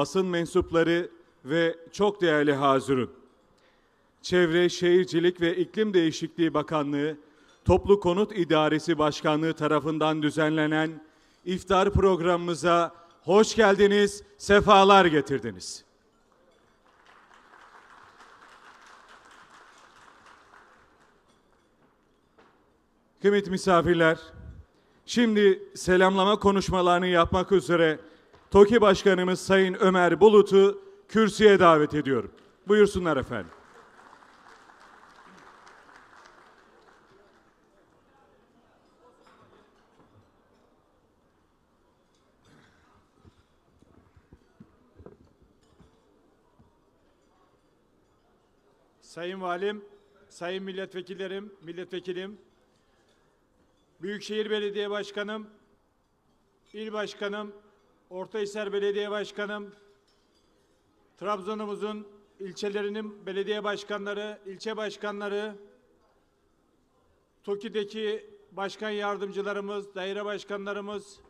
basın mensupları ve çok değerli hazırın. Çevre, Şehircilik ve İklim Değişikliği Bakanlığı, Toplu Konut İdaresi Başkanlığı tarafından düzenlenen iftar programımıza hoş geldiniz, sefalar getirdiniz. Kıymetli misafirler, şimdi selamlama konuşmalarını yapmak üzere TOKİ Başkanımız Sayın Ömer Bulut'u kürsüye davet ediyorum. Buyursunlar efendim. Sayın Valim, Sayın Milletvekillerim, Milletvekilim, Büyükşehir Belediye Başkanım, İl Başkanım, Ortahisar Belediye Başkanım, Trabzon'umuzun ilçelerinin belediye başkanları, ilçe başkanları, TOKİ'deki başkan yardımcılarımız, daire başkanlarımız,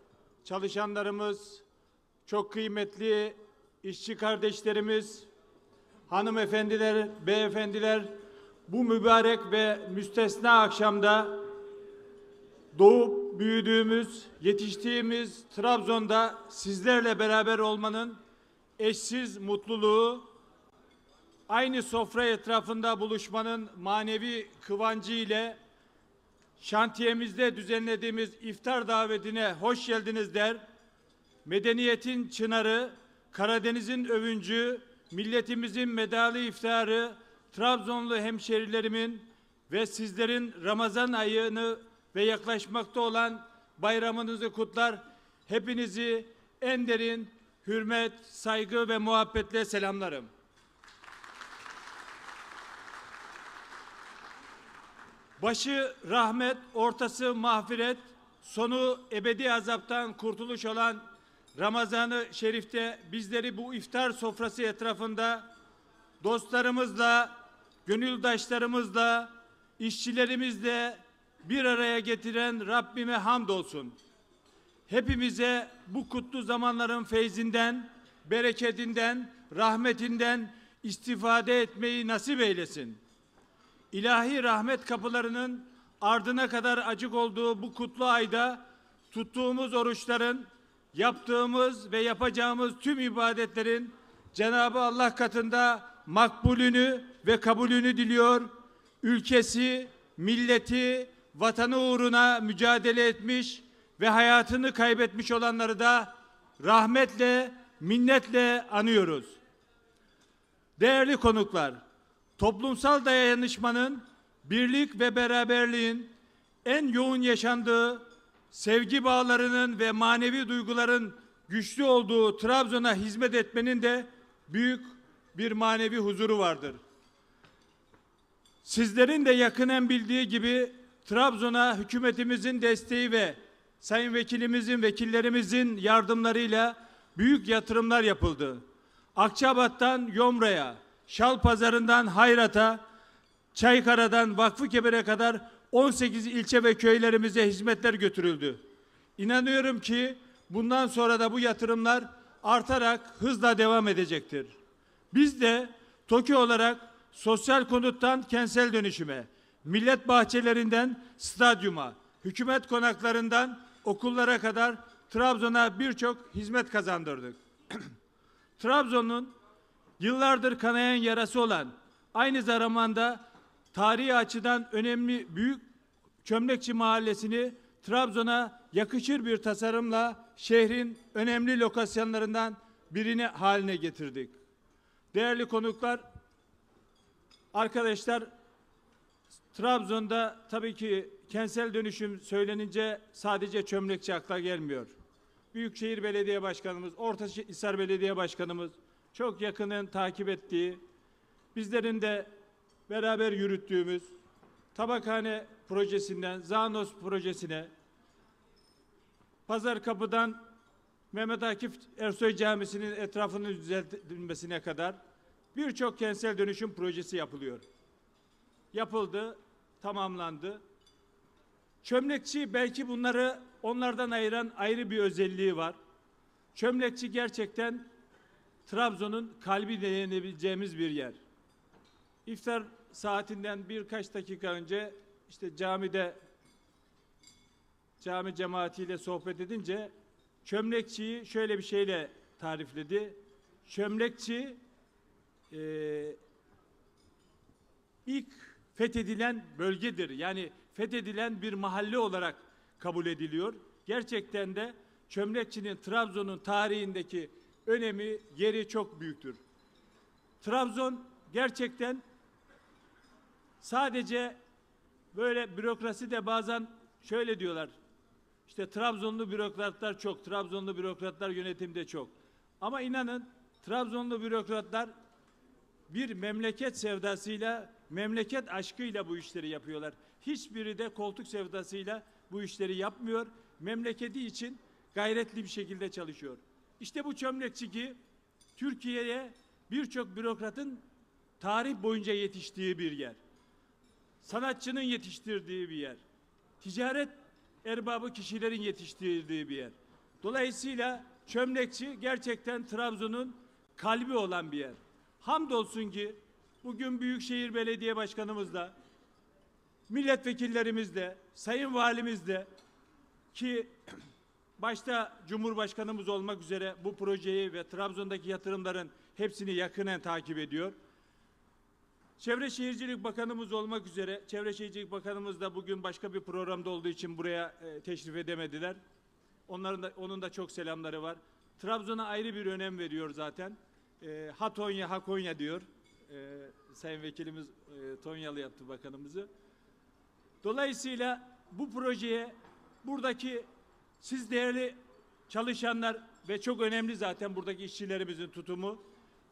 çalışanlarımız, çok kıymetli işçi kardeşlerimiz, hanımefendiler, beyefendiler, bu mübarek ve müstesna akşamda doğup büyüdüğümüz, yetiştiğimiz Trabzon'da sizlerle beraber olmanın eşsiz mutluluğu, aynı sofra etrafında buluşmanın manevi kıvancı ile şantiyemizde düzenlediğimiz iftar davetine hoş geldiniz der. Medeniyetin çınarı, Karadeniz'in övüncü, milletimizin medalı iftarı, Trabzonlu hemşerilerimin ve sizlerin Ramazan ayını ve yaklaşmakta olan bayramınızı kutlar. Hepinizi en derin hürmet, saygı ve muhabbetle selamlarım. Başı rahmet, ortası mağfiret, sonu ebedi azaptan kurtuluş olan Ramazan-ı Şerif'te bizleri bu iftar sofrası etrafında dostlarımızla, gönüldaşlarımızla, işçilerimizle bir araya getiren Rabbime hamdolsun. Hepimize bu kutlu zamanların feyzinden, bereketinden, rahmetinden istifade etmeyi nasip eylesin. İlahi rahmet kapılarının ardına kadar açık olduğu bu kutlu ayda tuttuğumuz oruçların, yaptığımız ve yapacağımız tüm ibadetlerin Cenabı Allah katında makbulünü ve kabulünü diliyor. Ülkesi, milleti, vatanı uğruna mücadele etmiş ve hayatını kaybetmiş olanları da rahmetle, minnetle anıyoruz. Değerli konuklar, toplumsal dayanışmanın, birlik ve beraberliğin en yoğun yaşandığı, sevgi bağlarının ve manevi duyguların güçlü olduğu Trabzon'a hizmet etmenin de büyük bir manevi huzuru vardır. Sizlerin de yakinen bildiği gibi Trabzon'a hükümetimizin desteği ve sayın vekilimizin, vekillerimizin yardımlarıyla büyük yatırımlar yapıldı. Akçabat'tan Yomra'ya, Şal Pazarı'ndan Hayrat'a, Çaykara'dan Vakfıkeber'e kadar 18 ilçe ve köylerimize hizmetler götürüldü. İnanıyorum ki bundan sonra da bu yatırımlar artarak hızla devam edecektir. Biz de TOKİ olarak sosyal konuttan kentsel dönüşüme, millet bahçelerinden stadyuma, hükümet konaklarından okullara kadar Trabzon'a birçok hizmet kazandırdık. Trabzon'un yıllardır kanayan yarası olan aynı zamanda tarihi açıdan önemli büyük Çömlekçi Mahallesi'ni Trabzon'a yakışır bir tasarımla şehrin önemli lokasyonlarından birini haline getirdik. Değerli konuklar, arkadaşlar Trabzon'da tabii ki kentsel dönüşüm söylenince sadece çömlekçi akla gelmiyor. Büyükşehir Belediye Başkanımız, Ortahisar Belediye Başkanımız çok yakının takip ettiği, bizlerin de beraber yürüttüğümüz tabakhane projesinden Zanos projesine, Pazar Kapı'dan Mehmet Akif Ersoy Camisi'nin etrafının düzeltilmesine kadar birçok kentsel dönüşüm projesi yapılıyor. Yapıldı, tamamlandı. Çömlekçi belki bunları onlardan ayıran ayrı bir özelliği var. Çömlekçi gerçekten Trabzon'un kalbi deneyebileceğimiz bir yer. İftar saatinden birkaç dakika önce işte camide cami cemaatiyle sohbet edince çömlekçiyi şöyle bir şeyle tarifledi. Çömlekçi eee ilk fethedilen bölgedir. Yani fethedilen bir mahalle olarak kabul ediliyor. Gerçekten de Çömlekçi'nin Trabzon'un tarihindeki önemi, yeri çok büyüktür. Trabzon gerçekten sadece böyle bürokrasi de bazen şöyle diyorlar. İşte Trabzonlu bürokratlar çok, Trabzonlu bürokratlar yönetimde çok. Ama inanın Trabzonlu bürokratlar bir memleket sevdasıyla, memleket aşkıyla bu işleri yapıyorlar. Hiçbiri de koltuk sevdasıyla bu işleri yapmıyor. Memleketi için gayretli bir şekilde çalışıyor. İşte bu çömlekçi ki Türkiye'ye birçok bürokratın tarih boyunca yetiştiği bir yer. Sanatçının yetiştirdiği bir yer. Ticaret erbabı kişilerin yetiştirdiği bir yer. Dolayısıyla çömlekçi gerçekten Trabzon'un kalbi olan bir yer. Hamdolsun ki bugün Büyükşehir Belediye Başkanımız da, milletvekillerimiz de, sayın valimiz de ki başta Cumhurbaşkanımız olmak üzere bu projeyi ve Trabzon'daki yatırımların hepsini yakinen takip ediyor. Çevre Şehircilik Bakanımız olmak üzere, Çevre Şehircilik Bakanımız da bugün başka bir programda olduğu için buraya e, teşrif edemediler. Onların da, onun da çok selamları var. Trabzon'a ayrı bir önem veriyor zaten. E, ha Tonya, ha Konya diyor. E, Sayın Vekilimiz e, Tonyalı yaptı bakanımızı. Dolayısıyla bu projeye buradaki siz değerli çalışanlar ve çok önemli zaten buradaki işçilerimizin tutumu.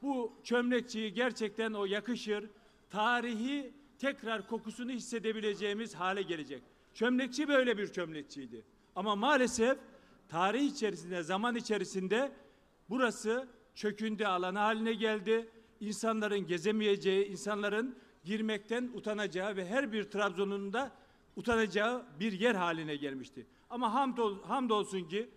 Bu çömlekçiyi gerçekten o yakışır, tarihi tekrar kokusunu hissedebileceğimiz hale gelecek. Çömlekçi böyle bir çömlekçiydi. Ama maalesef tarih içerisinde, zaman içerisinde burası çöküntü alanı haline geldi. İnsanların gezemeyeceği, insanların girmekten utanacağı ve her bir Trabzon'un da utanacağı bir yer haline gelmişti. Ama hamdol, hamdolsun ki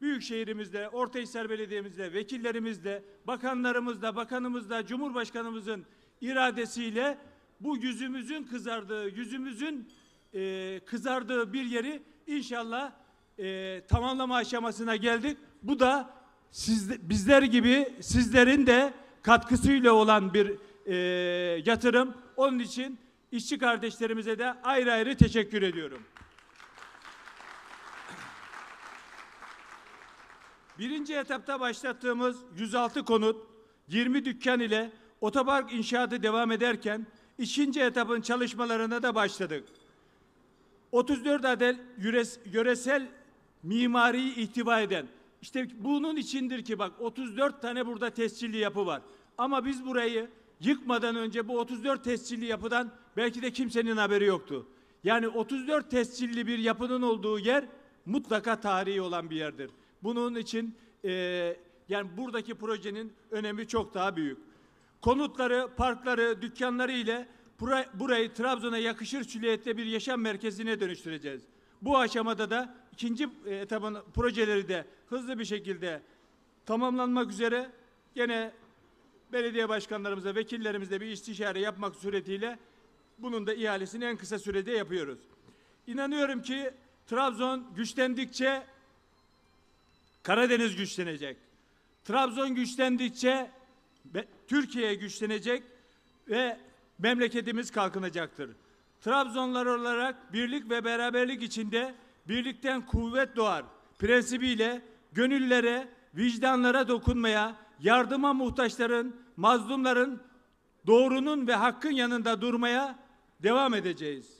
Büyükşehirimizde, Ortahisar Belediye'mizde, vekillerimizle, bakanlarımızla, bakanımızla, Cumhurbaşkanımızın iradesiyle bu yüzümüzün kızardığı, yüzümüzün e, kızardığı bir yeri inşallah e, tamamlama aşamasına geldik. Bu da siz, bizler gibi sizlerin de katkısıyla olan bir e, yatırım. Onun için işçi kardeşlerimize de ayrı ayrı teşekkür ediyorum. Birinci etapta başlattığımız 106 konut, 20 dükkan ile otopark inşaatı devam ederken ikinci etapın çalışmalarına da başladık. 34 adet yöresel mimariyi ihtiva eden, işte bunun içindir ki bak 34 tane burada tescilli yapı var. Ama biz burayı yıkmadan önce bu 34 tescilli yapıdan belki de kimsenin haberi yoktu. Yani 34 tescilli bir yapının olduğu yer mutlaka tarihi olan bir yerdir. Bunun için eee, yani buradaki projenin önemi çok daha büyük. Konutları, parkları, dükkanları ile bura- burayı Trabzon'a yakışır silüette bir yaşam merkezine dönüştüreceğiz. Bu aşamada da ikinci e, etapın projeleri de hızlı bir şekilde tamamlanmak üzere gene belediye başkanlarımıza, vekillerimizle bir istişare yapmak suretiyle bunun da ihalesini en kısa sürede yapıyoruz. İnanıyorum ki Trabzon güçlendikçe Karadeniz güçlenecek. Trabzon güçlendikçe Türkiye güçlenecek ve memleketimiz kalkınacaktır. Trabzonlar olarak birlik ve beraberlik içinde birlikten kuvvet doğar prensibiyle gönüllere, vicdanlara dokunmaya, yardıma muhtaçların, mazlumların, doğrunun ve hakkın yanında durmaya devam edeceğiz.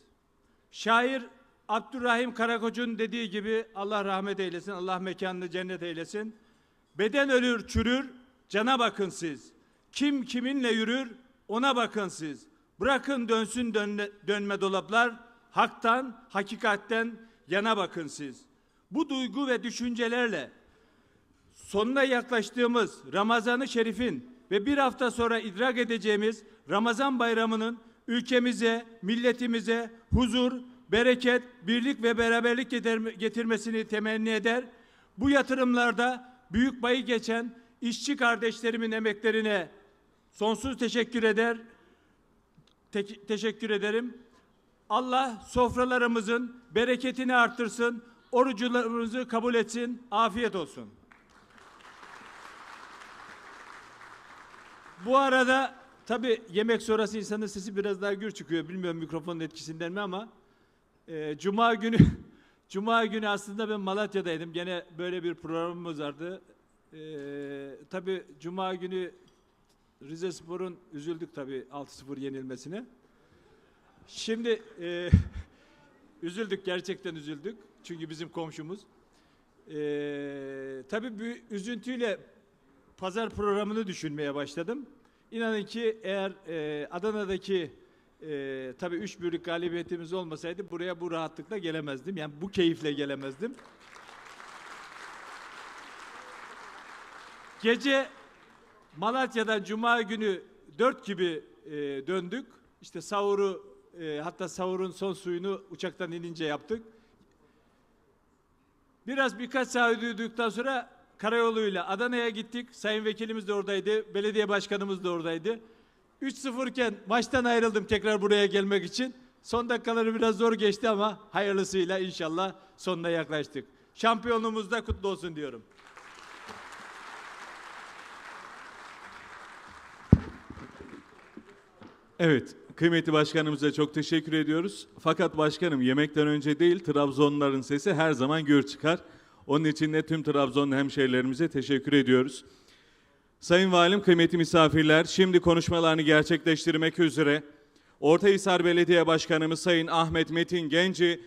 Şair Abdurrahim Karakoç'un dediği gibi Allah rahmet eylesin, Allah mekanını cennet eylesin. Beden ölür çürür, cana bakın siz. Kim kiminle yürür, ona bakın siz. Bırakın dönsün dönme, dönme dolaplar, haktan, hakikatten yana bakın siz. Bu duygu ve düşüncelerle sonuna yaklaştığımız Ramazan-ı Şerif'in ve bir hafta sonra idrak edeceğimiz Ramazan bayramının ülkemize, milletimize huzur, bereket, birlik ve beraberlik getirme- getirmesini temenni eder. Bu yatırımlarda büyük bayı geçen işçi kardeşlerimin emeklerine sonsuz teşekkür eder. Te- teşekkür ederim. Allah sofralarımızın bereketini artırsın, orucularımızı kabul etsin, afiyet olsun. Bu arada tabii yemek sonrası insanın sesi biraz daha gür çıkıyor. Bilmiyorum mikrofonun etkisinden mi ama e, Cuma günü Cuma günü aslında ben Malatya'daydım. Gene böyle bir programımız vardı. E, tabii Cuma günü Rize Spor'un üzüldük tabii 6-0 yenilmesine. Şimdi e, üzüldük gerçekten üzüldük. Çünkü bizim komşumuz. E, tabii bir üzüntüyle pazar programını düşünmeye başladım. İnanın ki eğer e, Adana'daki e, tabii üç büyük galibiyetimiz olmasaydı buraya bu rahatlıkla gelemezdim. Yani bu keyifle gelemezdim. Gece Malatya'dan Cuma günü dört gibi e, döndük. İşte sahuru e, hatta sahurun son suyunu uçaktan inince yaptık. Biraz birkaç saat uyuduktan sonra karayoluyla Adana'ya gittik. Sayın vekilimiz de oradaydı. Belediye başkanımız da oradaydı. 3-0 iken maçtan ayrıldım tekrar buraya gelmek için. Son dakikaları biraz zor geçti ama hayırlısıyla inşallah sonuna yaklaştık. Şampiyonluğumuz da kutlu olsun diyorum. Evet, kıymetli başkanımıza çok teşekkür ediyoruz. Fakat başkanım yemekten önce değil, Trabzonluların sesi her zaman gür çıkar. Onun için de tüm Trabzonlu hemşehrilerimize teşekkür ediyoruz. Sayın Valim, kıymetli misafirler, şimdi konuşmalarını gerçekleştirmek üzere Ortahisar Belediye Başkanımız Sayın Ahmet Metin Genci